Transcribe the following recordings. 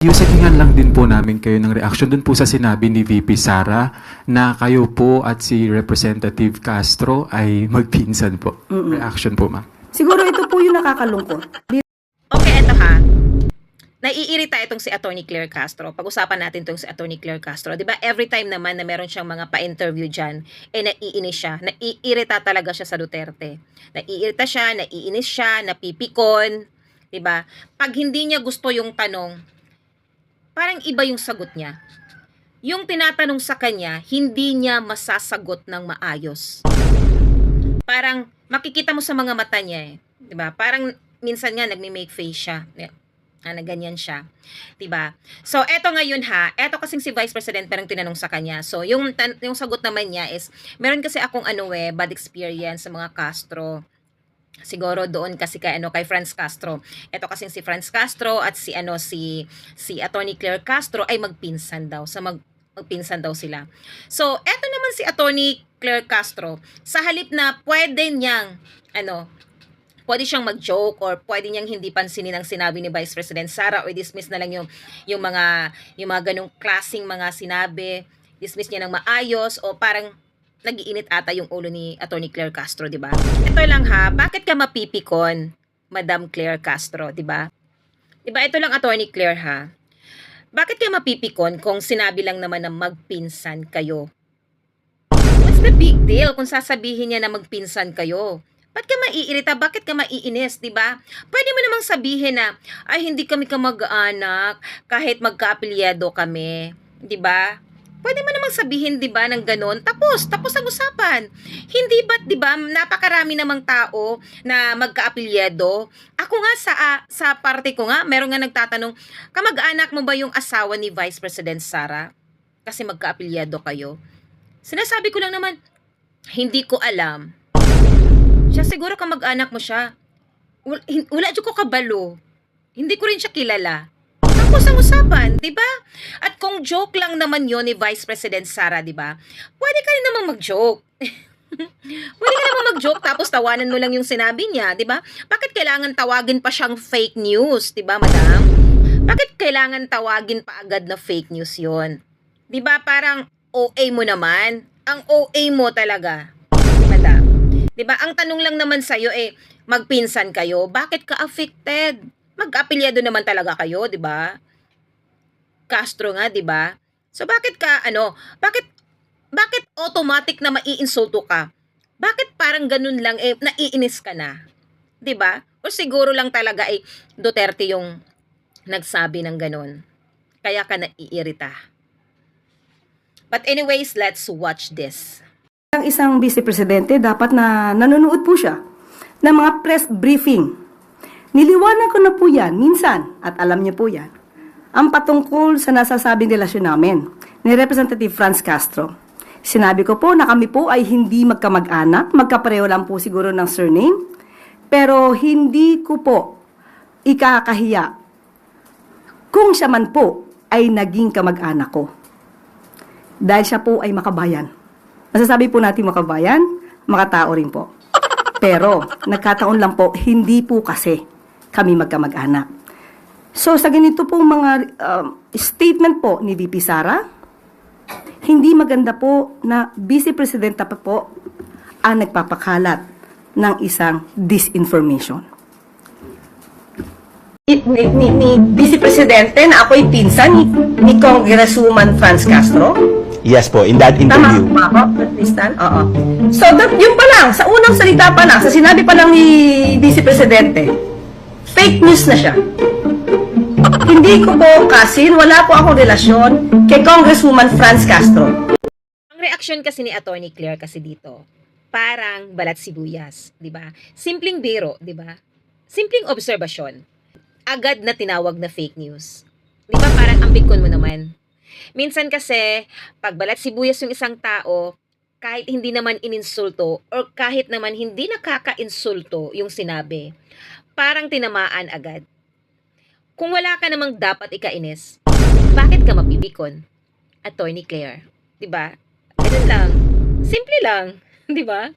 Yusekingan lang din po namin kayo ng reaction dun po sa sinabi ni VP Sara na kayo po at si Representative Castro ay magpinsan po. Reaction po, ma'am. Siguro ito po yung nakakalungkot. Okay, eto ha. Naiirita itong si Attorney Claire Castro. Pag-usapan natin itong si Attorney Claire Castro. Di ba every time naman na meron siyang mga pa-interview dyan, eh naiinis siya. Naiirita talaga siya sa Duterte. Naiirita siya, naiinis siya, napipikon. Di ba? Pag hindi niya gusto yung tanong, parang iba yung sagot niya. Yung tinatanong sa kanya, hindi niya masasagot ng maayos. Parang makikita mo sa mga mata niya eh. 'Di ba? Parang minsan nga nagme-make face siya. Ah, na ganyan siya. 'Di ba? So, eto ngayon ha, eto kasing si Vice President parang tinanong sa kanya. So, yung yung sagot naman niya is meron kasi akong ano eh, bad experience sa mga Castro. Siguro doon kasi kay ano kay Franz Castro. Ito kasi si Franz Castro at si ano si si Attorney Claire Castro ay magpinsan daw sa mag magpinsan daw sila. So, eto naman si Attorney Claire Castro, sa halip na pwede niyang ano, pwede siyang mag-joke or pwede niyang hindi pansinin ang sinabi ni Vice President Sara or dismiss na lang yung yung mga yung mga ganung klasing mga sinabi, dismiss niya ng maayos o parang nagiinit ata yung ulo ni Attorney Claire Castro, 'di ba? Ito lang ha, bakit ka mapipikon, Madam Claire Castro, 'di ba? 'Di ba ito lang Attorney Claire ha? Bakit ka mapipikon kung sinabi lang naman na magpinsan kayo? What's the big deal kung sasabihin niya na magpinsan kayo? Ba't ka maiirita? Bakit ka maiinis, di ba? Pwede mo namang sabihin na, ay hindi kami kamag-anak kahit magkaapilyado kami, di ba? Pwede mo namang sabihin, di ba, ng ganun. Tapos, tapos ang usapan. Hindi ba't, di ba, napakarami namang tao na magkaapilyado. Ako nga sa, ah, sa parte ko nga, meron nga nagtatanong, kamag-anak mo ba yung asawa ni Vice President Sara? Kasi magkaapilyado kayo. Sinasabi ko lang naman, hindi ko alam. Siya siguro kamag-anak mo siya. Wala, wala ko kabalo. Hindi ko rin siya kilala. Tapos ang usapan, di ba? At kung joke lang naman yon ni Vice President Sara, di ba? Pwede ka rin namang mag-joke. Pwede ka naman mag-joke tapos tawanan mo lang yung sinabi niya, di ba? Bakit kailangan tawagin pa siyang fake news, di ba, madam? Bakit kailangan tawagin pa agad na fake news yon? Di ba parang OA mo naman? Ang OA mo talaga, madam. Di ba? Ang tanong lang naman sa'yo eh, magpinsan kayo, bakit ka affected? Mag-apilyado naman talaga kayo, di ba? Castro nga, di ba? So bakit ka ano, bakit bakit automatic na maiinsulto ka? Bakit parang ganun lang eh naiinis ka na? 'Di ba? O siguro lang talaga eh Duterte yung nagsabi ng ganun. Kaya ka naiirita. But anyways, let's watch this. Ang isang vice presidente, dapat na nanonood po siya ng mga press briefing. Niliwanag ko na po yan minsan, at alam niyo po yan, ang patungkol sa nasasabing relasyon namin ni Representative Franz Castro. Sinabi ko po na kami po ay hindi magkamag-anak, magkapareho lang po siguro ng surname, pero hindi ko po ikakahiya kung siya man po ay naging kamag-anak ko. Dahil siya po ay makabayan. Masasabi po natin makabayan, makatao rin po. Pero, nagkataon lang po, hindi po kasi kami magkamag-anak. So, sa ganito pong mga um, statement po ni VP Sara, hindi maganda po na Vice Presidenta pa po ang nagpapakalat ng isang disinformation. Ni, ni, ni Vice Presidente na ako'y pinsan ni, ni Congresswoman Franz Castro, Yes po, in that Tama interview. ba ako, Tristan? Oo. So, that, yun pa lang, sa unang salita pa lang, sa sinabi pa lang ni Vice Presidente, fake news na siya. Hindi ko po kasin, wala po akong relasyon kay Congresswoman Franz Castro. Ang reaksyon kasi ni Attorney Claire kasi dito, parang balat sibuyas, 'di ba? Simpleng biro, 'di ba? Simpleng obserbasyon. Agad na tinawag na fake news. 'Di ba parang ambikon mo naman? Minsan kasi pag balat sibuyas yung isang tao, kahit hindi naman ininsulto or kahit naman hindi nakaka-insulto yung sinabi, parang tinamaan agad. Kung wala ka namang dapat ikainis, bakit ka mapipikon? Attorney Claire, 'di ba? Ganun lang. Simple lang. Di ba?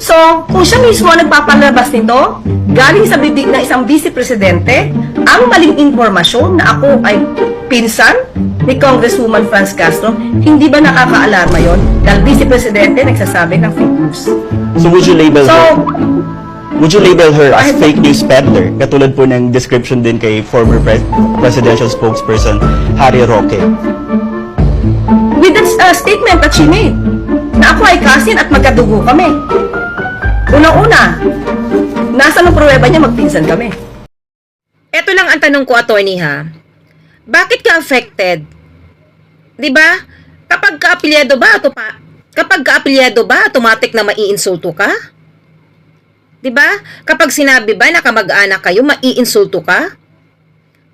So, kung siya mismo ang nagpapalabas nito, galing sa bibig ng isang vice presidente ang maling informasyon na ako ay pinsan ni Congresswoman Franz Castro, hindi ba nakakaalarma yon? Dahil vice presidente nagsasabi ng fake news. So would you label So, her, would you label her as fake news peddler? Katulad po ng description din kay former pres- presidential spokesperson Harry Roque. with that uh, statement that she made, na ako ay cousin at magkadugo kami. Unang-una, nasa ng pruweba niya magpinsan kami. Ito lang ang tanong ko, attorney ha. Bakit ka affected? 'Di ba? Kapag kaapilyado ba, to pa, kapag kaapilyado ba, automatic na maiinsulto ka? 'Di ba? Kapag sinabi ba na kamag-anak kayo, maiinsulto ka?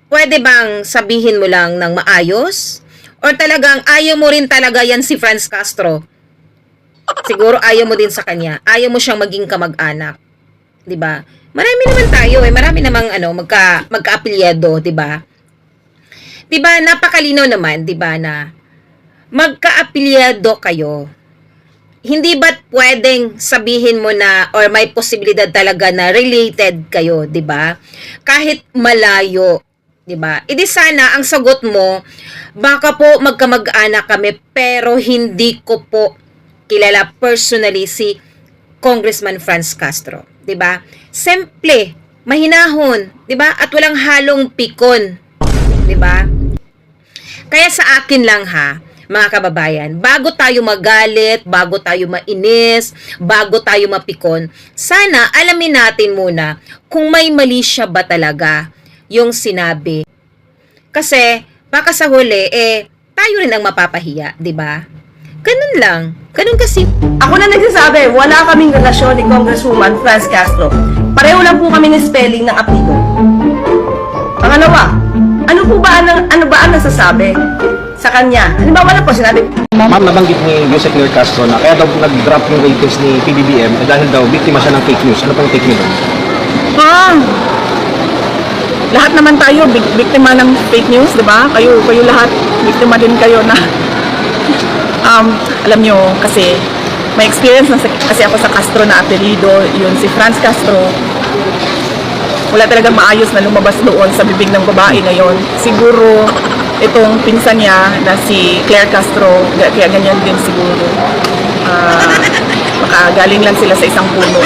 Pwede bang sabihin mo lang ng maayos? Or talagang ayaw mo rin talaga yan si Franz Castro? Siguro ayaw mo din sa kanya. Ayaw mo siyang maging kamag-anak. 'di ba? Marami naman tayo eh, marami namang ano, magka magkaapilyado, 'di ba? 'Di ba napakalinaw naman, 'di ba na magkaapilyado kayo. Hindi ba't pwedeng sabihin mo na or may posibilidad talaga na related kayo, 'di ba? Kahit malayo, 'di ba? Idi sana ang sagot mo, baka po magkamag-anak kami pero hindi ko po kilala personally si Congressman Franz Castro, 'di ba? Simple, mahinahon, 'di ba? At walang halong pikon, 'di ba? Kaya sa akin lang ha, mga kababayan, bago tayo magalit, bago tayo mainis, bago tayo mapikon, sana alamin natin muna kung may mali siya ba talaga yung sinabi. Kasi, baka sa huli, eh, tayo rin ang mapapahiya, di ba? Ganun lang. Ganun kasi. Ako na nagsasabi, wala kaming relasyon ni Congresswoman Franz Castro. Pareho lang po kami ng spelling ng apelido. Pangalawa, ano po ba ang, ano ba ang nasasabi sa kanya? Halimbawa na po, sinabi, Ma'am, nabanggit ni Jose Claire Castro na kaya daw nag-drop yung ratings ni PBBM eh, dahil daw biktima siya ng fake news. Ano pang take niyo doon? Ah, lahat naman tayo bik- biktima ng fake news, 'di ba? Kayo kayo lahat biktima din kayo na um alam nyo kasi may experience na sa- kasi ako sa Castro na apelido, yun si Franz Castro. Wala talagang maayos na lumabas doon sa bibig ng babae ngayon. Siguro itong pinsan niya na si Claire Castro, kaya ganyan din siguro. Ah, baka galing lang sila sa isang puno.